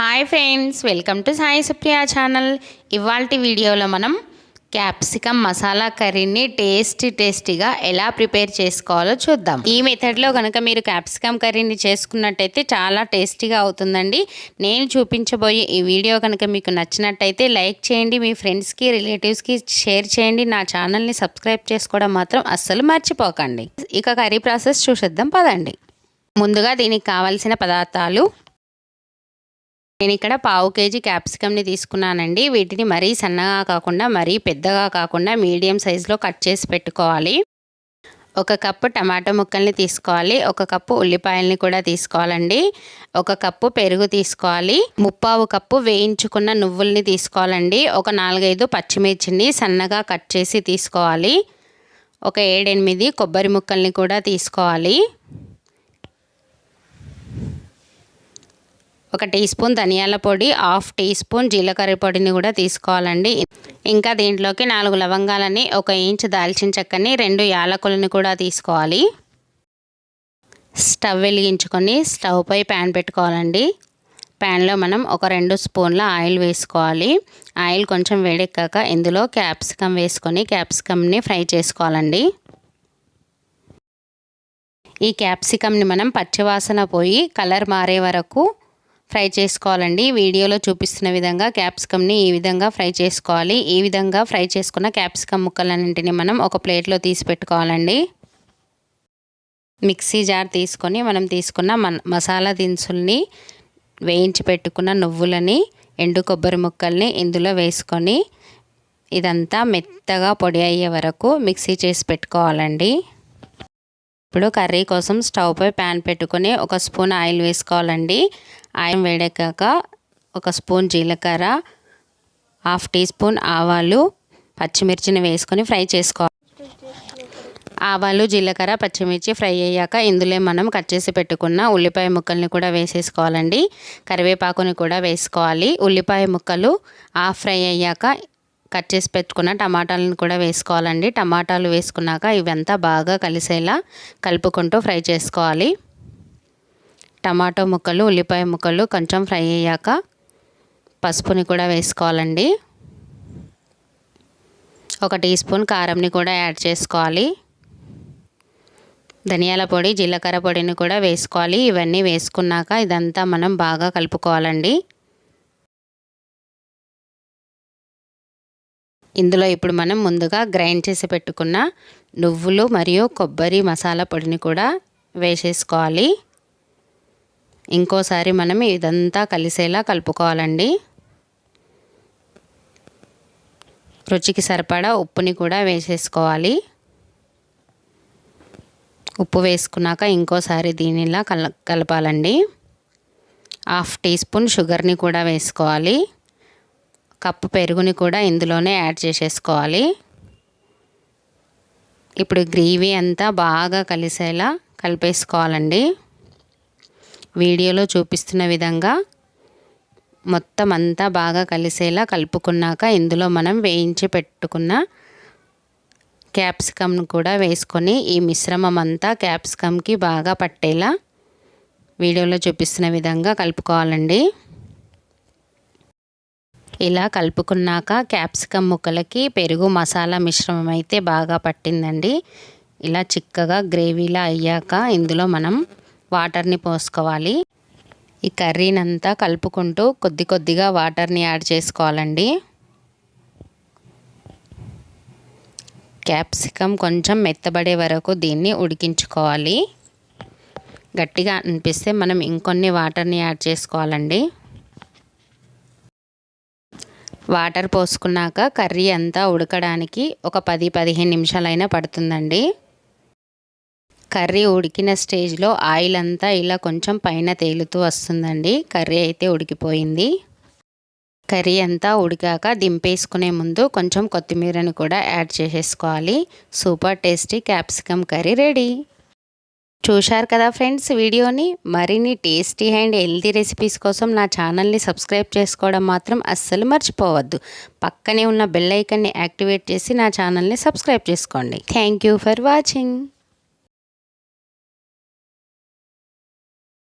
Hi friends welcome to Sai Supriya channel ఇవాళ వీడియోలో మనం క్యాప్సికమ్ మసాలా కర్రీని టేస్టీ టేస్టీగా ఎలా ప్రిపేర్ చేసుకోవాలో చూద్దాం. ఈ మెథడ్లో కనుక మీరు క్యాప్సికమ్ కర్రీని చేసుకున్నట్టయితే చాలా టేస్టీగా అవుతుందండి. నేను చూపించబోయే ఈ వీడియో కనుక మీకు నచ్చినట్టయితే లైక్ చేయండి మీ ఫ్రెండ్స్కి రిలేటివ్స్కి షేర్ చేయండి. నా ఛానల్ని సబ్స్క్రైబ్ చేసుకోవడం మాత్రం అస్సలు మర్చిపోకండి. ఇక కర్రీ ప్రాసెస్ చూసేద్దాం పదండి. ముందుగా దీనికి కావాల్సిన పదార్థాలు నేను ఇక్కడ పావు కేజీ క్యాప్సికమ్ని తీసుకున్నానండి. వీటిని మరీ సన్నగా కాకుండా మరీ పెద్దగా కాకుండా మీడియం సైజులో కట్ చేసి పెట్టుకోవాలి. ఒక కప్పు టమాటో ముక్కల్ని తీసుకోవాలి. ఒక కప్పు ఉల్లిపాయల్ని కూడా తీసుకోవాలండి. ఒక కప్పు పెరుగు తీసుకోవాలి. ముప్పావు కప్పు వేయించుకున్న నువ్వుల్ని తీసుకోవాలండి. ఒక నాలుగైదు పచ్చిమిర్చిని సన్నగా కట్ చేసి తీసుకోవాలి. ఒక ఏడెనిమిది కొబ్బరి ముక్కల్ని కూడా తీసుకోవాలి. ఒక టీ స్పూన్ ధనియాల పొడి హాఫ్ టీ స్పూన్ జీలకర్ర పొడిని కూడా తీసుకోవాలండి. ఇంకా దీంట్లోకి నాలుగు లవంగాలని ఒక ఇంచ్ దాల్చిన చెక్కని రెండు యాలకులని కూడా తీసుకోవాలి. స్టవ్ వెలిగించుకొని స్టవ్ పై ప్యాన్ పెట్టుకోవాలండి. ప్యాన్లో మనం ఒక రెండు స్పూన్ల ఆయిల్ వేసుకోవాలి. ఆయిల్ కొంచెం వేడెక్కాక ఇందులో క్యాప్సికమ్ వేసుకొని క్యాప్సికమ్ని ఫ్రై చేసుకోవాలండి. ఈ క్యాప్సికమ్ని మనం పచ్చివాసన పోయి కలర్ మారే వరకు ఫ్రై చేసుకోవాలండి. వీడియోలో చూపిస్తున్న విధంగా క్యాప్సికమ్ని ఈ విధంగా ఫ్రై చేసుకోవాలి. ఈ విధంగా ఫ్రై చేసుకున్న క్యాప్సికమ్ ముక్కలన్నింటినీ మనం ఒక ప్లేట్లో తీసి పెట్టుకోవాలండి. మిక్సీ జార్ తీసుకొని మనం తీసుకున్న మసాలా దినుసుల్ని వేయించి పెట్టుకున్న నువ్వులని ఎండు కొబ్బరి ముక్కల్ని ఇందులో వేసుకొని ఇదంతా మెత్తగా పొడి అయ్యే వరకు మిక్సీ చేసి పెట్టుకోవాలండి. ఇప్పుడు కర్రీ కోసం స్టవ్ పై ప్యాన్ పెట్టుకొని ఒక స్పూన్ ఆయిల్ వేసుకోవాలండి. ఆయిల్ వేడెక్కాక ఒక స్పూన్ జీలకర్ర హాఫ్ టీ స్పూన్ ఆవాలు పచ్చిమిర్చిని వేసుకొని ఫ్రై చేసుకోవాలి. ఆవాలు జీలకర్ర పచ్చిమిర్చి ఫ్రై అయ్యాక ఇందులో మనం కట్ చేసి పెట్టుకున్న ఉల్లిపాయ ముక్కల్ని కూడా వేసేసుకోవాలండి. కరివేపాకుని కూడా వేసుకోవాలి. ఉల్లిపాయ ముక్కలు హాఫ్ ఫ్రై అయ్యాక కట్ చేసి పెట్టుకున్న టమాటాలను కూడా వేసుకోవాలండి. టమాటాలు వేసుకున్నాక ఇవంతా బాగా కలిసేలా కలుపుకుంటూ ఫ్రై చేసుకోవాలి. టమాటో ముక్కలు ఉల్లిపాయ ముక్కలు కొంచెం ఫ్రై అయ్యాక పసుపుని కూడా వేసుకోవాలండి. ఒక టీ స్పూన్ కారంని కూడా యాడ్ చేసుకోవాలి. ధనియాల పొడి జీలకర్ర పొడిని కూడా వేసుకోవాలి. ఇవన్నీ వేసుకున్నాక ఇదంతా మనం బాగా కలుపుకోవాలండి. ఇందులో ఇప్పుడు మనం ముందుగా గ్రైండ్ చేసి పెట్టుకున్న నువ్వులు మరియు కొబ్బరి మసాలా పొడిని కూడా వేసేసుకోవాలి. ఇంకోసారి మనం ఇదంతా కలిసేలా కలుపుకోవాలండి. రుచికి సరిపడా ఉప్పుని కూడా వేసేసుకోవాలి. ఉప్పు వేసుకున్నాక ఇంకోసారి దీనిలా కల కలపాలండి. హాఫ్ టీ స్పూన్ షుగర్ని కూడా వేసుకోవాలి. కప్పు పెరుగుని కూడా ఇందులోనే యాడ్ చేసేసుకోవాలి. ఇప్పుడు గ్రేవీ అంతా బాగా కలిసేలా కలిపేసుకోవాలండి. వీడియోలో చూపిస్తున్న విధంగా మొత్తం అంతా బాగా కలిసేలా కలుపుకున్నాక ఇందులో మనం వేయించి పెట్టుకున్న క్యాప్సికమ్ను కూడా వేసుకొని ఈ మిశ్రమం అంతా క్యాప్సికమ్కి బాగా పట్టేలా వీడియోలో చూపిస్తున్న విధంగా కలుపుకోవాలండి. ఇలా కలుపుకున్నాక క్యాప్సికమ్ ముక్కలకి పెరుగు మసాలా మిశ్రమం అయితే బాగా పట్టిందండి. ఇలా చిక్కగా గ్రేవీలా అయ్యాక ఇందులో మనం వాటర్ని పోసుకోవాలి. ఈ కర్రీనంతా కలుపుకుంటూ కొద్ది కొద్దిగా వాటర్ని యాడ్ చేసుకోవాలండి. క్యాప్సికమ్ కొంచెం మెత్తబడే వరకు దీన్ని ఉడికించుకోవాలి. గట్టిగా అనిపిస్తే మనం ఇంకొన్ని వాటర్ని యాడ్ చేసుకోవాలండి. వాటర్ పోసుకున్నాక కర్రీ అంతా ఉడకడానికి ఒక పది పదిహేను నిమిషాలైనా పడుతుందండి. కర్రీ ఉడికిన స్టేజ్లో ఆయిల్ అంతా ఇలా కొంచెం పైన తేలుతూ వస్తుందండి. కర్రీ అయితే ఉడికిపోయింది. కర్రీ అంతా ఉడికాక దింపేసుకునే ముందు కొంచెం కొత్తిమీరని కూడా యాడ్ చేసేసుకోవాలి. Super tasty capsicum curry ready. చూశారు కదా ఫ్రెండ్స్ వీడియోని? మరిన్ని టేస్టీ అండ్ హెల్తీ రెసిపీస్ కోసం నా ఛానల్ని సబ్స్క్రైబ్ చేసుకోవడం మాత్రం అస్సలు మర్చిపోవద్దు. పక్కనే ఉన్న బెల్ ఐకన్ని యాక్టివేట్ చేసి నా ఛానల్ని సబ్స్క్రైబ్ చేసుకోండి. Thank for watching.